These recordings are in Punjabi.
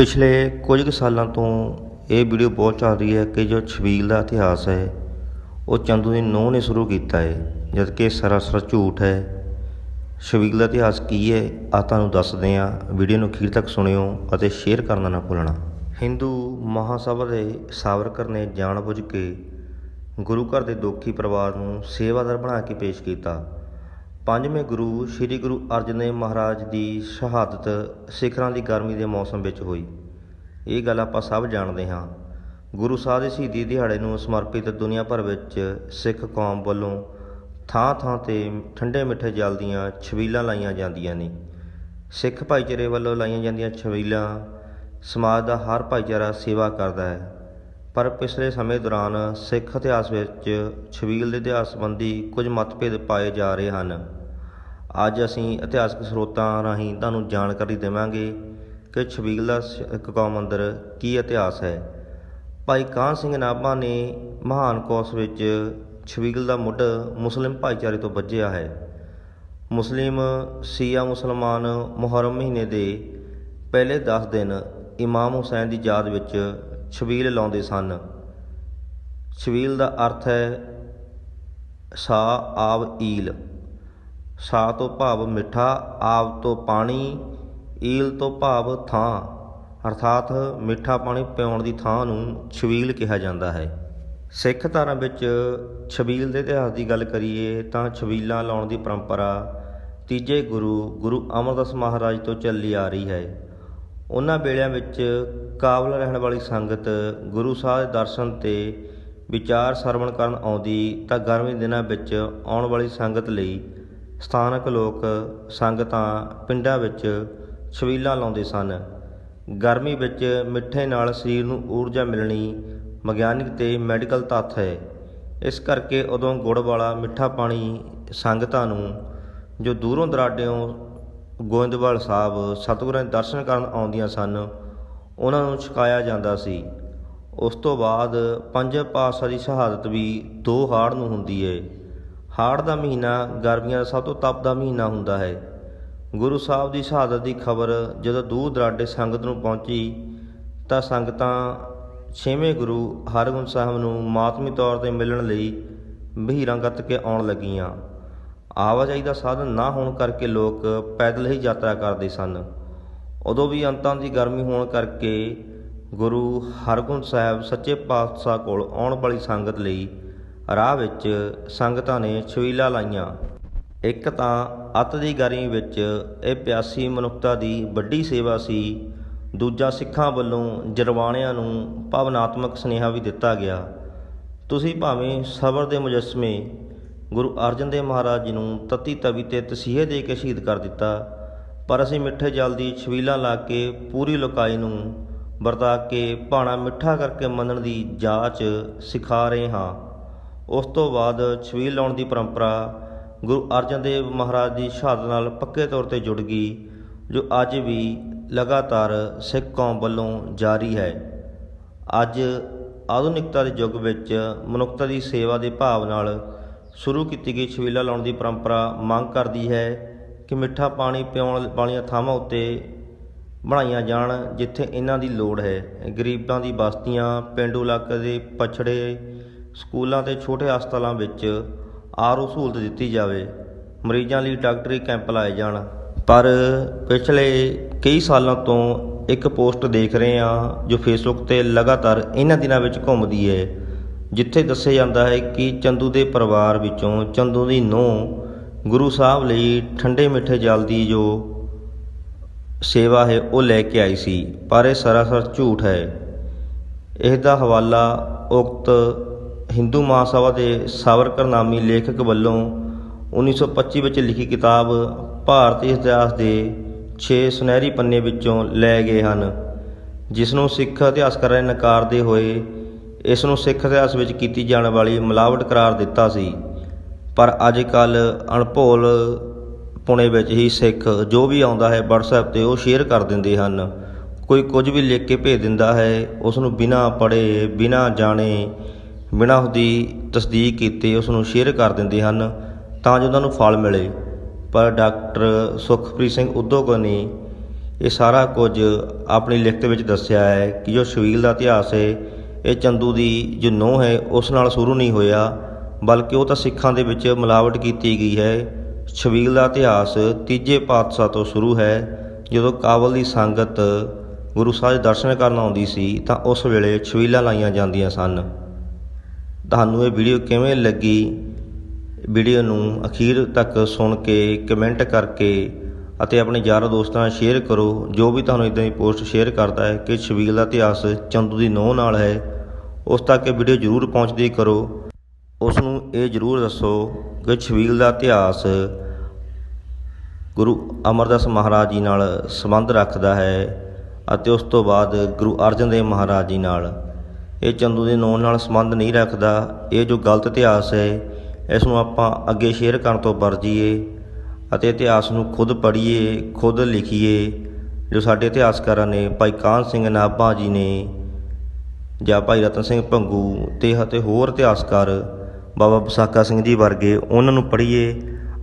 ਪਿਛਲੇ ਕੁਝ ਕੁ ਸਾਲਾਂ ਤੋਂ ਇਹ ਵੀਡੀਓ ਬਹੁਤ ਚੱਲ ਰਹੀ ਹੈ ਕਿ ਜੋ ਛਬੀਲ ਦਾ ਇਤਿਹਾਸ ਹੈ, ਉਹ ਚੰਦੂ ਦੀ ਨੂੰਹ ਨੇ ਸ਼ੁਰੂ ਕੀਤਾ ਹੈ, ਜਦਕਿ ਸਰਾਸਰ ਝੂਠ ਹੈ। ਛਬੀਲ ਦਾ ਇਤਿਹਾਸ ਕੀ ਹੈ ਆ ਤੁਹਾਨੂੰ ਦੱਸਦੇ ਹਾਂ। ਵੀਡੀਓ ਨੂੰ ਅਖੀਰ ਤੱਕ ਸੁਣਿਓ ਅਤੇ ਸ਼ੇਅਰ ਕਰਨਾ ਨਾ ਭੁੱਲਣਾ। ਹਿੰਦੂ ਮਹਾਸਭਾ ਦੇ ਸਾਵਰਕਰ ਨੇ ਜਾਣਬੁੱਝ ਕੇ ਗੁਰੂ ਘਰ ਦੇ ਦੋਖੀ ਪਰਿਵਾਰ ਨੂੰ ਸੇਵਾਦਾਰ ਬਣਾ ਕੇ ਪੇਸ਼ ਕੀਤਾ। ਪੰਜਵੇਂ ਗੁਰੂ ਸ੍ਰੀ ਗੁਰੂ ਅਰਜਨ ਦੇਵ ਮਹਾਰਾਜ ਦੀ ਸ਼ਹਾਦਤ ਸਿਖਰਾਂ ਦੀ ਗਰਮੀ ਦੇ ਮੌਸਮ ਵਿੱਚ ਹੋਈ। ਇਹ ਗੱਲ ਆਪਾਂ ਸਭ ਜਾਣਦੇ ਹਾਂ। ਗੁਰੂ ਸਾਹਿਬ ਦੇ ਸ਼ਹੀਦੀ ਦਿਹਾੜੇ ਨੂੰ ਸਮਰਪਿਤ ਦੁਨੀਆ ਭਰ ਵਿੱਚ ਸਿੱਖ ਕੌਮ ਵੱਲੋਂ ਥਾਂ ਥਾਂ ਤੇ ਠੰਡੇ ਮਿੱਠੇ ਜਲ ਦੀਆਂ ਛਬੀਲਾਂ ਲਾਈਆਂ ਜਾਂਦੀਆਂ ਨੇ। ਸਿੱਖ ਭਾਈਚਾਰੇ ਵੱਲੋਂ ਲਾਈਆਂ ਜਾਂਦੀਆਂ ਛਬੀਲਾਂ ਸਮਾਜ ਦਾ ਹਰ ਭਾਈਚਾਰਾ ਸੇਵਾ ਕਰਦਾ ਹੈ। ਪਰ ਪਿਛਲੇ ਸਮੇਂ ਦੌਰਾਨ ਸਿੱਖ ਇਤਿਹਾਸ ਵਿੱਚ ਛਬੀਲ ਦੇ ਇਤਿਹਾਸ ਸੰਬੰਧੀ ਕੁਝ ਮਤਭੇਦ ਪਾਏ ਜਾ ਰਹੇ ਹਨ। ਅੱਜ ਅਸੀਂ ਇਤਿਹਾਸਕ ਸਰੋਤਾਂ ਰਾਹੀਂ ਤੁਹਾਨੂੰ ਜਾਣਕਾਰੀ ਦੇਵਾਂਗੇ ਕਿ ਛਬੀਲ ਦਾ ਸਿੱਖ ਕੌਮ ਅੰਦਰ ਕੀ ਇਤਿਹਾਸ ਹੈ। ਭਾਈ ਕਾਹਨ ਸਿੰਘ ਨਾਭਾ ਨੇ ਮਹਾਨ ਕੋਸ ਵਿੱਚ ਛਬੀਲ ਦਾ ਮੁੱਢ ਮੁਸਲਿਮ ਭਾਈਚਾਰੇ ਤੋਂ ਵੱਜਿਆ ਹੈ। ਮੁਸਲਿਮ ਸੀਆ ਮੁਸਲਮਾਨ ਮੁਹਰਮ ਮਹੀਨੇ ਦੇ ਪਹਿਲੇ 10 ਦਿਨ ਇਮਾਮ ਹੁਸੈਨ ਦੀ ਯਾਦ ਵਿੱਚ ਛਬੀਲ ਲਾਉਂਦੇ ਸਨ। ਛਬੀਲ ਦਾ ਅਰਥ ਹੈ, ਸਾ ਆਵ ਈਲ। ਸਾ ਤੋਂ ਭਾਵ ਮਿੱਠਾ, ਆਵ ਤੋਂ ਪਾਣੀ, ਈਲ ਤੋਂ ਭਾਵ ਥਾਂ। ਅਰਥਾਤ ਮਿੱਠਾ ਪਾਣੀ ਪਿਉਣ ਦੀ ਥਾਂ ਨੂੰ ਛਬੀਲ ਕਿਹਾ ਜਾਂਦਾ ਹੈ। ਸਿੱਖ ਧਰਮ ਵਿੱਚ ਛਬੀਲ ਦੇ ਇਤਿਹਾਸ ਦੀ ਗੱਲ ਕਰੀਏ ਤਾਂ ਛਬੀਲਾਂ ਲਾਉਣ ਦੀ ਪਰੰਪਰਾ ਤੀਜੇ ਗੁਰੂ ਗੁਰੂ ਅਮਰਦਾਸ ਮਹਾਰਾਜ ਤੋਂ ਚੱਲੀ ਆ ਰਹੀ ਹੈ। ਉਹਨਾਂ ਵੇਲਿਆਂ ਵਿੱਚ ਕਾਬਲ ਰਹਿਣ ਵਾਲੀ ਸੰਗਤ ਗੁਰੂ ਸਾਹਿਬ ਦੇ ਦਰਸ਼ਨ ਤੇ ਵਿਚਾਰ ਸਰਵਣ ਕਰਨ ਆਉਂਦੀ ਤਾਂ ਗਰਮੀ ਦਿਨਾਂ ਵਿੱਚ ਆਉਣ ਵਾਲੀ ਸੰਗਤ ਲਈ ਸਥਾਨਕ ਲੋਕ ਸੰਗਤਾਂ ਪਿੰਡਾਂ ਵਿੱਚ ਛਬੀਲਾਂ ਲਾਉਂਦੇ ਸਨ। ਗਰਮੀ ਵਿੱਚ ਮਿੱਠੇ ਨਾਲ ਸਰੀਰ ਨੂੰ ਊਰਜਾ ਮਿਲਣੀ ਵਿਗਿਆਨਿਕ ਤੇ ਮੈਡੀਕਲ ਤੱਥ ਹੈ। ਇਸ ਕਰਕੇ ਉਦੋਂ ਗੁੜ ਵਾਲਾ ਮਿੱਠਾ ਪਾਣੀ ਸੰਗਤਾਂ ਨੂੰ ਜੋ ਦੂਰੋਂ ਦਰਾਡਿਓਂ ਗੋਇੰਦਵਾਲ ਸਾਹਿਬ ਸਤਿਗੁਰਾਂ ਦੇ ਦਰਸ਼ਨ ਕਰਨ ਆਉਂਦੀਆਂ ਸਨ। ਉਹਨਾਂ ਨੂੰ ਛਕਾਇਆ ਜਾਂਦਾ ਸੀ। ਉਸ ਤੋਂ ਬਾਅਦ ਪੰਜ ਪਾਤਸ਼ਾਹ ਦੀ ਸ਼ਹਾਦਤ ਵੀ ਦੋ ਹਾੜ ਨੂੰ ਹੁੰਦੀ ਹੈ ਹਾੜ ਦਾ ਮਹੀਨਾ ਗਰਮੀਆਂ ਦਾ ਸਭ ਤੋਂ ਤਪਦਾ ਮਹੀਨਾ ਹੁੰਦਾ ਹੈ। ਗੁਰੂ ਸਾਹਿਬ ਦੀ ਸ਼ਹਾਦਤ ਦੀ ਖਬਰ ਜਦੋਂ ਦੂਰ ਦਰਾਡੇ ਸੰਗਤ ਨੂੰ ਪਹੁੰਚੀ, ਤਾਂ ਸੰਗਤਾਂ ਛੇਵੇਂ ਗੁਰੂ ਹਰਗੋਬਿੰਦ ਸਾਹਿਬ ਨੂੰ ਮਾਤਮੀ ਤੌਰ ਤੇ ਮਿਲਣ ਲਈ ਬਹੀਰਾਂ ਗੱਤ ਕੇ ਆਉਣ ਲੱਗੀਆਂ। ਆਵਾਜਾਈ ਦਾ ਸਾਧਨ ਨਾ ਹੋਣ ਕਰਕੇ ਲੋਕ ਪੈਦਲ ਹੀ ਯਾਤਰਾ ਕਰਦੇ ਸਨ। ਉਦੋਂ ਵੀ ਅੰਤਾਂ ਦੀ ਗਰਮੀ ਹੋਣ ਕਰਕੇ ਗੁਰੂ ਹਰਗੋਬਿੰਦ ਸਾਹਿਬ ਸੱਚੇ ਪਾਤਸ਼ਾਹ ਕੋਲ ਆਉਣ ਵਾਲੀ ਸੰਗਤ ਲਈ ਰਾਹ ਵਿੱਚ ਸੰਗਤਾਂ ਨੇ ਛਵੀਲਾ ਲਾਈਆਂ। ਇੱਕ ਤਾਂ ਅੱਤ ਦੀ ਗਰਮੀ ਵਿੱਚ ਇਹ ਪਿਆਸੀ ਮਨੁੱਖਤਾ ਦੀ ਵੱਡੀ ਸੇਵਾ ਸੀ। ਦੂਜਾ, ਸਿੱਖਾਂ ਵੱਲੋਂ ਜਰਵਾਣਿਆਂ ਨੂੰ ਭਾਵਨਾਤਮਕ ਸੁਨੇਹਾ ਵੀ ਦਿੱਤਾ ਗਿਆ। ਤੁਸੀਂ ਭਾਵੇਂ ਸਬਰ ਦੇ ਮੁਜਸਮੇ ਗੁਰੂ ਅਰਜਨ ਦੇਵ ਮਹਾਰਾਜ ਜੀ ਨੂੰ ਤਤੀ ਤਵੀ ਤੇ ਤਸੀਹੇ ਦੇ ਕੇ ਸ਼ਹੀਦ ਕਰ ਦਿੱਤਾ। ਪਰ ਅਸੀਂ ਮਿੱਠੇ ਜਲ ਦੀ ਛਵੀਲਾਂ ਲਾ ਕੇ ਪੂਰੀ ਲੋਕਾਈ ਨੂੰ ਵਰਤਾ ਕੇ ਭਾਣਾ ਮਿੱਠਾ ਕਰਕੇ ਮੰਨਣ ਦੀ ਜਾਚ ਸਿਖਾ ਰਹੇ ਹਾਂ। ਉਸ ਤੋਂ ਬਾਅਦ ਛਵੀਲ ਲਾਉਣ ਦੀ ਪਰੰਪਰਾ ਗੁਰੂ ਅਰਜਨ ਦੇਵ ਮਹਾਰਾਜ ਦੀ ਸ਼ਹਾਦਤ ਨਾਲ ਪੱਕੇ ਤੌਰ ਤੇ ਜੁੜ ਗਈ, ਜੋ ਅੱਜ ਵੀ ਲਗਾਤਾਰ ਸਿੱਖ ਕੌਮ ਵੱਲੋਂ ਜਾਰੀ ਹੈ। ਅੱਜ ਆਧੁਨਿਕਤਾ ਦੇ ਯੁੱਗ ਵਿੱਚ ਮਨੁੱਖਤਾ ਦੀ ਸੇਵਾ ਦੇ ਭਾਵ ਨਾਲ ਸ਼ੁਰੂ ਕੀਤੀ ਗਈ ਛਬੀਲਾ ਲਾਉਣ ਦੀ ਪਰੰਪਰਾ ਮੰਗ ਕਰਦੀ ਹੈ ਕਿ ਮਿੱਠਾ ਪਾਣੀ ਪਿਉਣ ਵਾਲੀਆਂ ਥਾਵਾਂ ਉੱਤੇ ਬਣਾਈਆਂ ਜਾਣ, ਜਿੱਥੇ ਇਹਨਾਂ ਦੀ ਲੋੜ ਹੈ। ਗਰੀਬਾਂ ਦੀ ਬਸਤੀਆਂ, ਪਿੰਡੂ ਇਲਾਕੇ ਦੇ ਪਛੜੇ, ਸਕੂਲਾਂ ਤੇ ਛੋਟੇ ਹਸਪਤਾਲਾਂ ਵਿੱਚ ਆਰਓ ਸਹੂਲਤ ਦਿੱਤੀ ਜਾਵੇ। ਮਰੀਜ਼ਾਂ ਲਈ ਡਾਕਟਰੀ ਕੈਂਪ ਲਾਏ ਜਾਣ। ਪਰ ਪਿਛਲੇ ਕਈ ਸਾਲਾਂ ਤੋਂ ਇੱਕ ਪੋਸਟ ਦੇਖ ਰਹੇ ਹਾਂ, ਜੋ ਫੇਸਬੁੱਕ ਤੇ ਲਗਾਤਾਰ ਇਹਨਾਂ ਦਿਨਾਂ ਵਿੱਚ ਘੁੰਮਦੀ ਹੈ। ਜਿੱਥੇ ਦੱਸਿਆ ਜਾਂਦਾ ਹੈ ਕਿ ਚੰਦੂ ਦੇ ਪਰਿਵਾਰ ਵਿੱਚੋਂ ਚੰਦੂ ਦੀ ਨੂੰਹ ਗੁਰੂ ਸਾਹਿਬ ਲਈ ਠੰਡੇ ਮਿੱਠੇ ਜਲ ਦੀ ਜੋ ਸੇਵਾ ਹੈ, ਉਹ ਲੈ ਕੇ ਆਈ ਸੀ। ਪਰ ਇਹ ਸਰਾਸਰ ਝੂਠ ਹੈ। ਇਸ ਦਾ ਹਵਾਲਾ ਉਕਤ ਹਿੰਦੂ ਮਹਾਸਭਾ ਦੇ ਸਾਵਰਕਰ ਨਾਮੀ ਲੇਖਕ ਵੱਲੋਂ 1925 ਵਿੱਚ ਲਿਖੀ ਕਿਤਾਬ ਭਾਰਤੀ ਇਤਿਹਾਸ ਦੇ 6 ਸੁਨਹਿਰੀ ਪੰਨੇ ਵਿੱਚੋਂ ਲੈ ਗਏ ਹਨ, ਜਿਸ ਨੂੰ ਸਿੱਖ ਇਤਿਹਾਸਕਾਰਾਂ ਨੇ ਨਕਾਰਦੇ ਹੋਏ ਇਸ ਨੂੰ ਸਿੱਖ ਇਤਿਹਾਸ ਵਿੱਚ ਕੀਤੀ ਜਾਣ ਵਾਲੀ ਮਿਲਾਵਟ ਕਰਾਰ ਦਿੱਤਾ ਸੀ। ਪਰ ਅੱਜ ਕੱਲ ਅਣਭੋਲ ਪੁਣੇ ਵਿੱਚ ਹੀ ਸਿੱਖ ਜੋ ਵੀ ਆਉਂਦਾ ਹੈ WhatsApp ਤੇ ਉਹ ਸ਼ੇਅਰ ਕਰ ਦਿੰਦੇ ਹਨ। ਕੋਈ ਕੁਝ ਵੀ ਲਿਖ ਕੇ ਭੇਜ ਦਿੰਦਾ ਹੈ ਉਸ ਨੂੰ ਬਿਨਾਂ ਪੜ੍ਹੇ, ਬਿਨਾਂ ਜਾਣੇ, ਬਿਨਾਂ ਉਹਦੀ ਤਸਦੀਕ ਕੀਤੇ ਉਸ ਨੂੰ ਸ਼ੇਅਰ ਕਰ ਦਿੰਦੇ ਹਨ ਤਾਂ ਜੋ ਉਹਨਾਂ ਨੂੰ ਫਲ ਮਿਲੇ। ਪਰ ਡਾਕਟਰ ਸੁਖਪ੍ਰੀਤ ਸਿੰਘ ਉਦੋਗ ਨੇ ਇਹ ਸਾਰਾ ਕੁਝ ਆਪਣੀ ਲਿਖਤ ਵਿੱਚ ਦੱਸਿਆ ਹੈ ਕਿ ਜੋ ਸ਼ਬੀਲ ਦਾ ਇਤਿਹਾਸ ਹੈ ਇਹ ਚੰਦੂ ਦੀ ਜੋ ਨੋਹ ਹੈ, ਉਸ ਨਾਲ ਸ਼ੁਰੂ ਨਹੀਂ ਹੋਇਆ, ਬਲਕਿ ਉਹ ਤਾਂ ਸਿੱਖਾਂ ਦੇ ਵਿੱਚ ਮਿਲਾਵਟ ਕੀਤੀ ਗਈ ਹੈ। ਛਬੀਲ ਦਾ ਇਤਿਹਾਸ ਤੀਜੇ ਪਾਤਸ਼ਾਹ ਤੋਂ ਸ਼ੁਰੂ ਹੈ। ਜਦੋਂ ਕਾਬਲ ਦੀ ਸੰਗਤ ਗੁਰੂ ਸਾਹਿਬ ਦਰਸ਼ਨ ਕਰਨ ਆਉਂਦੀ ਸੀ, ਤਾਂ ਉਸ ਵੇਲੇ ਛਬੀਲਾਂ ਲਾਈਆਂ ਜਾਂਦੀਆਂ ਸਨ। ਤੁਹਾਨੂੰ ਇਹ ਵੀਡੀਓ ਕਿਵੇਂ ਲੱਗੀ? ਵੀਡੀਓ ਨੂੰ ਅਖੀਰ ਤੱਕ ਸੁਣ ਕੇ, ਕਮੈਂਟ ਕਰਕੇ ਅਤੇ ਆਪਣੇ ਯਾਰਾਂ ਦੋਸਤਾਂ ਨਾਲ ਸ਼ੇਅਰ ਕਰੋ। ਜੋ ਵੀ ਤੁਹਾਨੂੰ ਇਦਾਂ ਦੀ ਪੋਸਟ ਸ਼ੇਅਰ ਕਰਦਾ ਹੈ ਕਿ ਛਬੀਲ ਦਾ ਇਤਿਹਾਸ ਚੰਦੂ ਦੀ ਨੋਹ ਨਾਲ ਹੈ ਉਸ ਤੱਕ ਇਹ ਵੀਡੀਓ ਜ਼ਰੂਰ ਪਹੁੰਚਦੀ ਕਰੋ। ਉਸ ਨੂੰ ਇਹ ਜ਼ਰੂਰ ਦੱਸੋ ਕਿ ਛਬੀਲ ਦਾ ਇਤਿਹਾਸ ਗੁਰੂ ਅਮਰਦਾਸ ਮਹਾਰਾਜ ਜੀ ਨਾਲ ਸੰਬੰਧ ਰੱਖਦਾ ਹੈ ਅਤੇ ਉਸ ਤੋਂ ਬਾਅਦ ਗੁਰੂ ਅਰਜਨ ਦੇਵ ਮਹਾਰਾਜ ਜੀ ਨਾਲ। ਇਹ ਚੰਦੂ ਦੇ ਨੋਂ ਨਾਲ ਸੰਬੰਧ ਨਹੀਂ ਰੱਖਦਾ। ਇਹ ਜੋ ਗਲਤ ਇਤਿਹਾਸ ਹੈ, ਇਸ ਨੂੰ ਆਪਾਂ ਅੱਗੇ ਸ਼ੇਅਰ ਕਰਨ ਤੋਂ ਵਰਜੀਏ ਅਤੇ ਇਤਿਹਾਸ ਨੂੰ ਖੁਦ ਪੜ੍ਹੀਏ, ਖੁਦ ਲਿਖੀਏ। ਜੋ ਸਾਡੇ ਇਤਿਹਾਸਕਾਰਾਂ ਨੇ ਭਾਈ ਕਾਨ ਸਿੰਘ ਨਾਭਾ ਜੀ ਨੇ ਜਾਂ ਭਾਈ ਰਤਨ ਸਿੰਘ ਭੰਗੂ, ਤੇ ਅਤੇ ਹੋਰ ਇਤਿਹਾਸਕਾਰ ਬਾਬਾ ਵਿਸਾਖਾ ਸਿੰਘ ਜੀ ਵਰਗੇ ਉਹਨਾਂ ਨੂੰ ਪੜ੍ਹੀਏ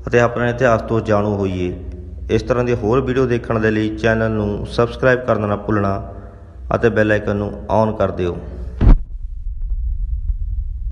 ਅਤੇ ਆਪਣੇ ਇਤਿਹਾਸ ਤੋਂ ਜਾਣੂ ਹੋਈਏ। ਇਸ ਤਰ੍ਹਾਂ ਦੀ ਹੋਰ ਵੀਡੀਓ ਦੇਖਣ ਦੇ ਲਈ ਚੈਨਲ ਨੂੰ ਸਬਸਕ੍ਰਾਈਬ ਕਰਨਾ ਨਾ ਭੁੱਲਣਾ ਅਤੇ ਬੈਲ ਆਈਕਨ ਨੂੰ ਔਨ ਕਰ ਦਿਓ।